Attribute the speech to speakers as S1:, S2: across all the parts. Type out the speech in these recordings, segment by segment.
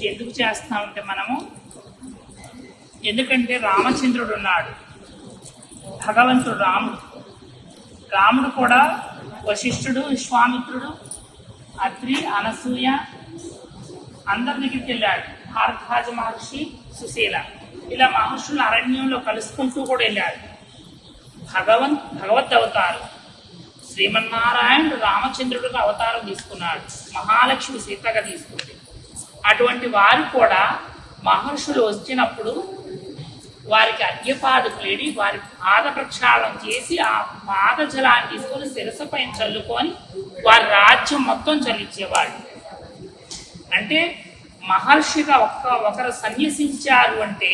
S1: పూజ ఎందుకు చేస్తామంటే మనము? ఎందుకంటే రామచంద్రుడు ఉన్నాడు. భగవంతుడు రాముడు. రాముడు కూడా వశిష్ఠుడు విశ్వామిత్రుడు అత్రి అనసూయ అందరి దగ్గరికి వెళ్ళాడు. భారద్వాజ మహర్షి సుశీల. ఇలా మహర్షులు అరణ్యంలో కలుసుకుంటూ కూడా వెళ్ళాడు. భగవన్ భగవత్ అవతారం. శ్రీమన్నారాయణుడు రామచంద్రుడిగా అవతారం తీసుకున్నాడు. మహాలక్ష్మి సీతగా తీసుకున్నాడు అటువంటి వారు కూడా మహర్షులు వచ్చినప్పుడు వారికి అర్ఘ్యపాదుకులేడి వారి పాద ప్రక్షాళన చేసి ఆ పాద జలాన్ని తీసుకొని శిరసపైన చల్లుకొని వారి రాజ్యం మొత్తం చల్లించేవాడు అంటే మహర్షిగా ఒక్క ఒకరు సన్యసించారు అంటే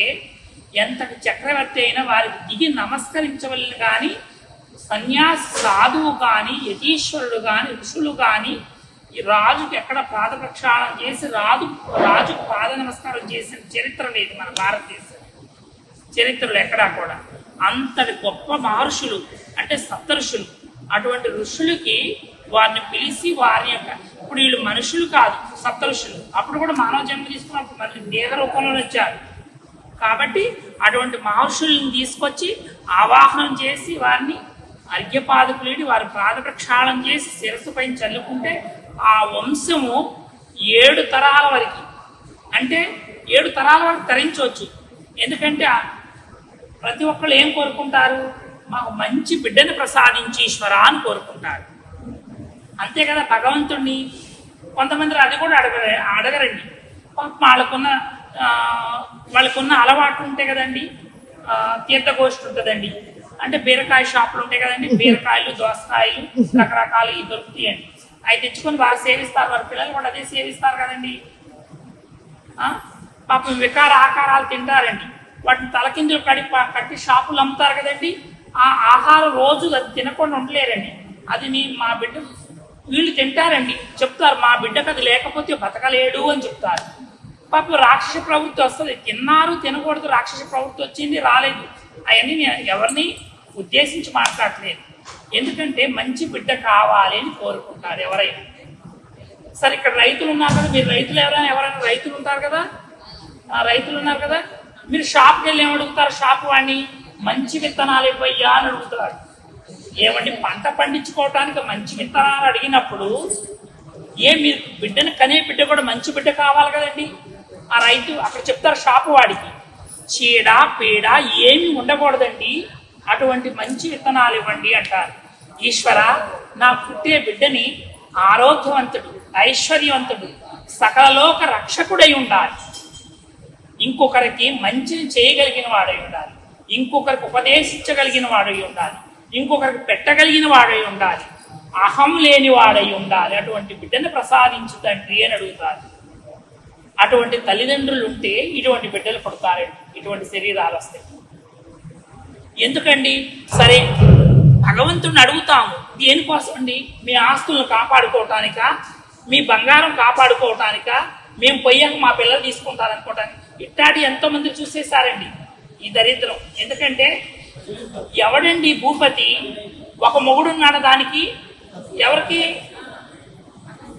S1: ఎంతటి చక్రవర్తి అయినా వారికి దిగి నమస్కరించవలను కానీ సన్యాసి సాధువు కానీ యతీశ్వరుడు కానీ ఋషులు కానీ రాజుకి ఎక్కడ పాదప్రక్షాళన చేసి రాజు రాజుకు పాద నమస్కారం చేసిన చరిత్ర లేదు మన భారతదేశం చరిత్రలో ఎక్కడా కూడా. అంతటి గొప్ప మహర్షులు అంటే సప్తఋషులు అటువంటి ఋషులకి వారిని పిలిచి వారి యొక్క ఇప్పుడు వీళ్ళు మనుషులు కాదు సప్తఋషులు అప్పుడు కూడా మానవ జన్మ తీసుకున్నప్పుడు మళ్ళీ దేహ రూపంలో వచ్చారు. కాబట్టి అటువంటి మహర్షుల్ని తీసుకొచ్చి ఆవాహనం చేసి వారిని అర్ఘ్యపాదకులేని వారి పాద ప్రక్షాళన చేసి శిరస్సు పైన చల్లుకుంటే ఆ వంశము ఏడు తరాల వరకు. అంటే ఏడు తరాల వరకు తరించవచ్చు. ఎందుకంటే ప్రతి ఒక్కళ్ళు ఏం కోరుకుంటారు? మాకు మంచి బిడ్డను ప్రసాదించి ఈశ్వర అని కోరుకుంటారు. అంతే కదా భగవంతుణ్ణి. కొంతమంది అది కూడా అడగ అడగరండి. వాళ్ళకున్న ఆ, వాళ్ళకున్న అలవాట్లు ఉంటాయి కదండి తీర్థగోష్ఠి ఉంటుందండి. అంటే బీరకాయ షాపులు ఉంటాయి కదండి బీరకాయలు దోసకాయలు రకరకాలు ఇవి దొరుకుతాయండి. అవి తెచ్చుకొని వారు సేవిస్తారు వారి పిల్లలు కూడా అదే సేవిస్తారు కదండి. పాపం వికార ఆకారాలు తింటారండి. వాటిని తలకిందులు కడి కట్టి షాపులు అమ్ముతారు కదండి. ఆ ఆహారం రోజు అది తినకుండా ఉండలేరండి. అది మీ మా బిడ్డ వీళ్ళు తింటారండి. చెప్తారు మా బిడ్డకు అది లేకపోతే బతకలేడు అని చెప్తారు. పాపం రాక్షస ప్రవృత్తి వస్తుంది. తిన్నారు తినకూడదు రాక్షస ప్రవృత్తి వచ్చింది రాలేదు. అవన్నీ నేను ఎవరిని ఉద్దేశించి మాట్లాడలేదు ఎందుకంటే మంచి బిడ్డ కావాలి అని కోరుకుంటారు ఎవరైనా. సరే ఇక్కడ రైతులు ఉన్నారు కదా మీరు రైతులు ఎవరైనా ఎవరైనా రైతులు ఉంటారు కదా? రైతులు ఉన్నారు కదా? మీరు షాప్కి వెళ్ళి ఏమడుగుతారు? షాప్ వాడిని మంచి విత్తనాలు ఇవ్వయ్యా అని అడుగుతారు. ఏమండి పంట పండించుకోవటానికి మంచి విత్తనాలు అడిగినప్పుడు ఏ మీరు బిడ్డను కనే బిడ్డ కూడా మంచి బిడ్డ కావాలి కదండి? ఆ రైతు అక్కడ చెప్తారు షాపు వాడికి చీడ పీడ ఏమి ఉండకూడదండి. అటువంటి మంచి విత్తనాలు ఇవ్వండి అంటారు. ఈశ్వర నా పుట్టే బిడ్డని ఆరోగ్యవంతుడు ఐశ్వర్యవంతుడు సకలలోక రక్షకుడై ఉండాలి. ఇంకొకరికి మంచిని చేయగలిగిన వాడై ఉండాలి. ఇంకొకరికి ఉపదేశించగలిగిన వాడై ఉండాలి. ఇంకొకరికి పెట్టగలిగిన వాడై ఉండాలి. అహం లేని వాడై ఉండాలి. అటువంటి బిడ్డను ప్రసాదించు తండ్రి అని అడుగుతారు. అటువంటి తల్లిదండ్రులు ఉంటే ఇటువంటి బిడ్డలు పుడతారండి. ఇటువంటి శరీరాలు వస్తాయి. ఎందుకండి? సరే భగవంతుడిని అడుగుతాము. దేనికోసం అండి మీ ఆస్తులను కాపాడుకోవటానిక? మీ బంగారం కాపాడుకోవటానిక? మేము పోయాక మా పిల్లలు తీసుకుంటారనుకోవటానికి. ఇట్లాంటి ఎంతోమంది చూసేసారండి ఈ దరిద్రం. ఎందుకంటే ఎవడండి భూపతి? ఒక మొగుడున్నాడు దానికి? ఎవరికి?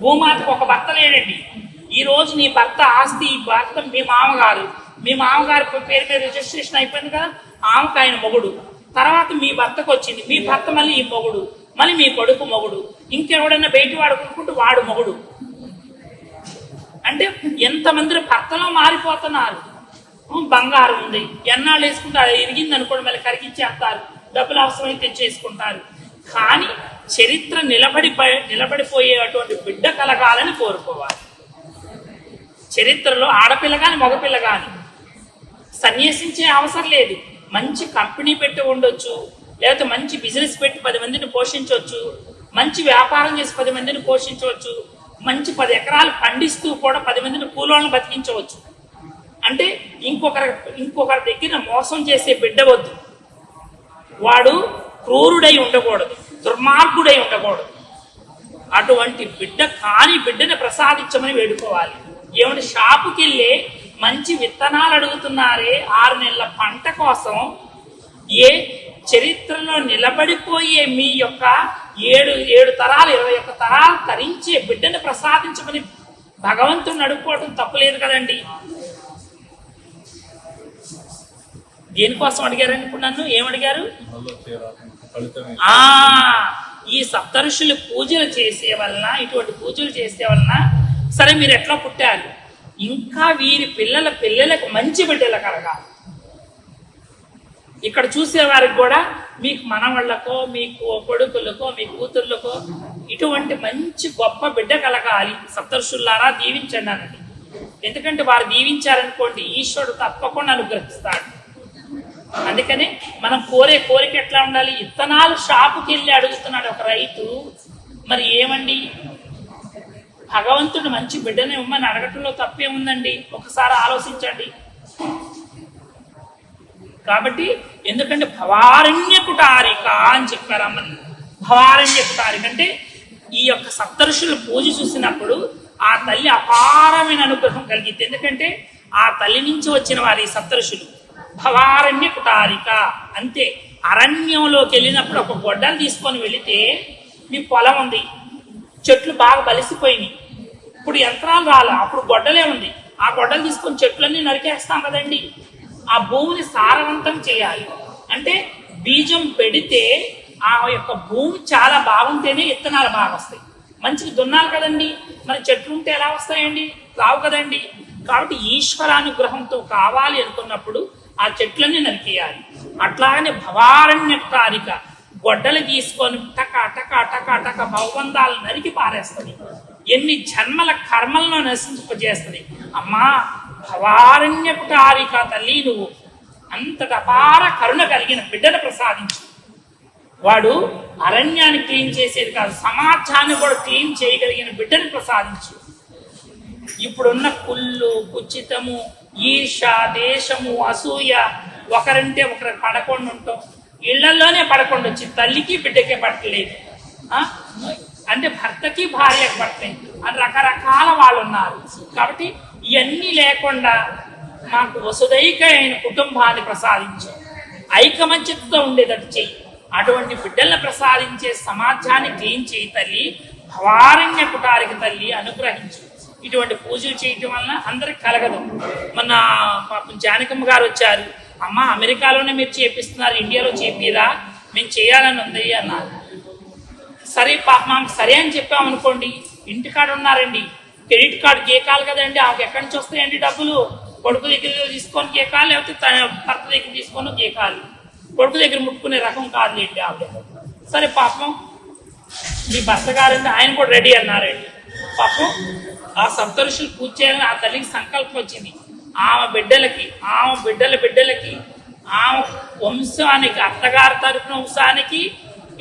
S1: భూమాతకు ఒక భర్త లేడండి. ఈ నీ భర్త ఆస్తి ఈ భర్త మీ మామగారు. మీ మామగారు పేరు మీద రిజిస్ట్రేషన్ అయిపోయింది కదా ఆమెకు ఆయన మొగుడు. తర్వాత మీ భర్తకు వచ్చింది. మీ భర్త మళ్ళీ ఈ మొగుడు. మళ్ళీ మీ కొడుకు మొగుడు. ఇంకెవడైనా బయట వాడుకుంటుంటే వాడు మొగుడు. అంటే ఎంతమంది భర్తలో మారిపోతున్నారు. బంగారం ఉంది. ఎన్నాళ్ళు వేసుకుంటే అది ఇరిగింది అనుకోండి మళ్ళీ కరిగించేస్తారు. డబ్బులు అవసరమైతే తెచ్చేసుకుంటారు. కానీ చరిత్ర నిలబడి నిలబడిపోయేటువంటి బిడ్డ కలగాలని కోరుకోవాలి. చరిత్రలో ఆడపిల్ల కానీ మగపిల్ల కానీ సన్యసించే అవసరం లేదు. మంచి కంపెనీ పెట్టి ఉండొచ్చు లేకపోతే మంచి బిజినెస్ పెట్టి పది మందిని పోషించవచ్చు మంచి వ్యాపారం చేసి పది మందిని పోషించవచ్చు మంచి పది ఎకరాలు పండిస్తూ కూడా పది మందిని కూలోళ్ళని బతికించవచ్చు. అంటే ఇంకొకరి ఇంకొకరి దగ్గర మోసం చేసే బిడ్డ వద్దు. వాడు క్రూరుడై ఉండకూడదు దుర్మార్గుడై ఉండకూడదు. అటువంటి బిడ్డ కాని బిడ్డని ప్రసాదించమని వేడుకోవాలి. ఏమంటే షాపుకి వెళ్ళి మంచి విత్తనాలు అడుగుతున్నారే ఆరు నెలల పంట కోసం ఏ చరిత్రలో నిలబడిపోయే మీ యొక్క ఏడు ఏడు తరాలు ఇరవై ఒక్క తరాలు తరించే బిడ్డను ప్రసాదించమని భగవంతుని అడుక్కోవటం తప్పులేదు కదండి. దేనికోసం అడిగారు ఇప్పుడు నన్ను? ఏమడిగారు ఆ ఈ సప్తఋషులు పూజలు చేసే వలన ఇటువంటి పూజలు చేసే వలన సరే మీరు ఎట్లా పుట్టారు? ఇంకా వీరి పిల్లల పిల్లలకు మంచి బిడ్డలు కలగాలి. ఇక్కడ చూసేవారికి కూడా మీకు మనవాళ్ళకో మీకు కొడుకులకో మీ కూతుర్లకో ఇటువంటి మంచి గొప్ప బిడ్డ కలగాలి. సప్తర్షుల్లారా దీవించండి అన్నది. ఎందుకంటే వారు దీవించారనుకోండి ఈశ్వరుడు తప్పకుండా అనుగ్రహిస్తాడు. అందుకని మనం కోరే కోరిక ఎట్లా ఉండాలి? ఇత్తనాలు షాపుకి వెళ్ళి అడుగుతున్నాడు ఒక రైతు. మరి ఏమండి? భగవంతుడు మంచి బిడ్డనే ఇవ్వమని అడగటంలో తప్పే ఉందండి ఒకసారి ఆలోచించండి. కాబట్టి ఎందుకంటే భవారణ్య కుటారిక అని చెప్పారు అమ్మని. భవారణ్య కుటారిక అంటే ఈ యొక్క సప్తఋషుల పూజ చూసినప్పుడు ఆ తల్లి అపారమైన అనుగ్రహం కలిగింది. ఎందుకంటే ఆ తల్లి నుంచి వచ్చిన వారి సప్తరుషులు భవారణ్య కుటారిక అంతే. అరణ్యంలోకి వెళ్ళినప్పుడు ఒక గొడ్డలు తీసుకొని వెళితే మీ పొలం ఉంది. చెట్లు బాగా బలిసిపోయినాయి. ఇప్పుడు యంత్రాలు రాలే అప్పుడు గొడ్డలే ఉంది. ఆ గొడ్డలు తీసుకొని చెట్లన్నీ నరికేస్తాం కదండి. ఆ భూమిని సారవంతం చేయాలి. అంటే బీజం పెడితే ఆ యొక్క భూమి చాలా బాగుంటేనే విత్తనాలు బాగా వస్తాయి. మంచిగా దున్నాలి కదండి. మరి చెట్లు ఉంటే ఎలా వస్తాయండి? రావు కదండి. కాబట్టి ఈశ్వరానుగ్రహంతో కావాలి అనుకున్నప్పుడు ఆ చెట్లన్నీ నరికేయాలి. అట్లాగనే భవారణ్యకారిక గొడ్డలు తీసుకొని టక టక టక టక భగవంతాలు నరికి పారేస్తుంది. ఎన్ని జన్మల కర్మలను నశింపజేస్తుంది. అమ్మా భవారణ్యకారిక తల్లి నువ్వు అంతట అపార కరుణ కలిగిన బిడ్డను ప్రసాదించు. వాడు అరణ్యాన్ని క్లీన్ చేసేది కాదు సమాజాన్ని కూడా క్లీన్ చేయగలిగిన బిడ్డను ప్రసాదించు. ఇప్పుడున్న కుళ్ళు కుచితము ఈర్ష దేశము అసూయ ఒకరంటే ఒకరు పడకుండా ఉంటాం. ఇళ్ళలోనే పడకుండా వచ్చి తల్లికి బిడ్డకే పట్టలేదు. అంటే భర్తకి భార్యకి పట్టలేదు. అని రకరకాల వాళ్ళు ఉన్నారు. కాబట్టి ఇవన్నీ లేకుండా మాకు వసుదైకమైన కుటుంబాన్ని ప్రసాదించు. ఐకమంచితో ఉండేటట్టు చెయ్యి. అటువంటి బిడ్డలను ప్రసాదించే సమాజాన్ని క్లీన్ చేయి తల్లి. భవారణ్య కుటారికి తల్లి అనుగ్రహించు. ఇటువంటి పూజలు చేయటం వలన అందరికి కలగదు. మన పాపం జానకమ్మ గారు వచ్చారు. అమ్మ అమెరికాలోనే మీరు చేపిస్తున్నారు ఇండియాలో చేపిరా మేము చేయాలని ఉంది అన్నారు. సరే పాప మాకు సరే అని చెప్పామనుకోండి ఇంటికాడ ఉన్నారండి. క్రెడిట్ కార్డు గీకాలి కదండి ఆమెకి ఎక్కడి నుంచి వస్తాయండి డబ్బులు? కొడుకు దగ్గర తీసుకొని గీకాలు లేకపోతే తన భర్త దగ్గర తీసుకొని గీకాలు. కొడుకు దగ్గర ముట్టుకునే రకం కాదులేండి ఆవిడ. సరే పాపం మీ భర్త గారండి ఆయన కూడా రెడీ అన్నారండి. పాపం ఆ సప్తఋషులు పూజ చేయాలని ఆ తల్లికి సంకల్పం వచ్చింది. ఆమె బిడ్డలకి ఆమె బిడ్డల బిడ్డలకి ఆమె వంశానికి అత్తగారి తరపున వంశానికి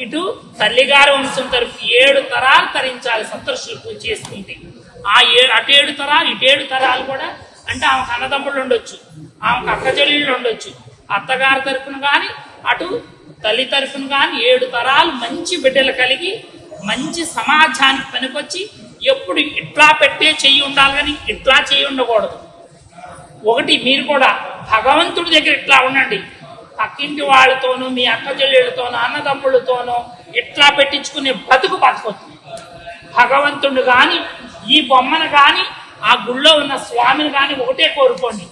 S1: ఇటు తల్లిగారి వంశం తరపు ఏడు తరాలు తరించాలి సప్తఋషులు పూజ చేసుకుంటే. ఆ ఏడు అటు ఏడు తరాలు ఇటు ఏడు తరాలు కూడా అంటే ఆమెకు అన్నదమ్ముళ్ళు ఉండొచ్చు ఆమెకు అక్కచెల్లెళ్ళు ఉండొచ్చు. అత్తగారి తరపున కానీ అటు తల్లి తరపున కానీ ఏడు తరాలు మంచి బిడ్డలు కలిగి మంచి సమాజానికి పనికొచ్చి ఎప్పుడు ఇట్లా పెట్టే చెయ్యి ఉండాలి కానీ ఇట్లా చెయ్యి ఉండకూడదు. ఒకటి మీరు కూడా భగవంతుడి దగ్గర ఇట్లా ఉండండి. పక్కింటి వాళ్ళతోనూ మీ అక్క చెల్లెళ్ళతోనూ అన్నదమ్ముళ్ళతోనూ ఇట్లా పెట్టించుకునే బతుకు బతకొద్దు భగవంతుడు కానీ ఈ బొమ్మను కానీ ఆ గుళ్ళో ఉన్న స్వామిని కానీ ఒకటే కోరుకోండి.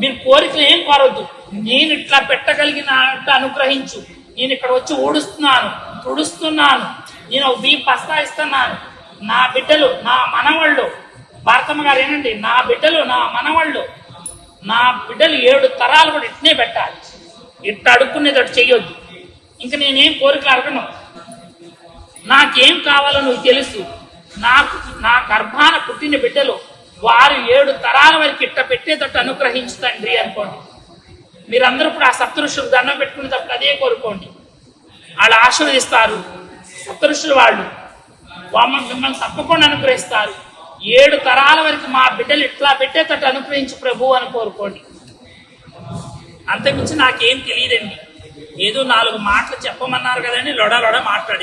S1: మీరు కోరికలు ఏం కోరవద్దు నేను ఇట్లా పెట్టగలిగిన అనుగ్రహించు. నేను ఇక్కడ వచ్చి ఊడుస్తున్నాను తుడుస్తున్నాను. నేను ఒక బియ్యం ఇస్తున్నాను నా బిడ్డలు నా మనవాళ్ళు భారతమ్మ గారు ఏనండి నా బిడ్డలు నా మనవాళ్ళు నా బిడ్డలు ఏడు తరాలు కూడా ఇట్నే పెట్టాలి. ఇట్లా అడుక్కునేటట్టు చెయ్యొద్దు. ఇంకా నేనేం కోరికలు అడగను. నాకేం కావాలో నువ్వు తెలుసు. నాకు నా గర్భాన పుట్టిన బిడ్డలు వారు ఏడు తరాల వరకు ఇట్ట పెట్టేటట్టు అనుగ్రహించు తండ్రి అనుకోండి. మీరందరూ ఇప్పుడు ఆ సప్తఋషులు దండం పెట్టుకునేటప్పుడు అదే కోరుకోండి. వాళ్ళు ఆశీర్వదిస్తారు. సప్తఋషులు వాళ్ళు వామ మిమ్మల్ని తప్పకుండా అనుగ్రహిస్తారు. ఏడు తరాల వరకు మా బిడ్డలు ఇట్లా పెట్టేటట్టు అనుగ్రహించి ప్రభు అని కోరుకోండి. అంతకుమించి నాకేం తెలియదండి. ఏదో నాలుగు మాటలు చెప్పమన్నారు కదండి లొడ లొడ మాట్లాడి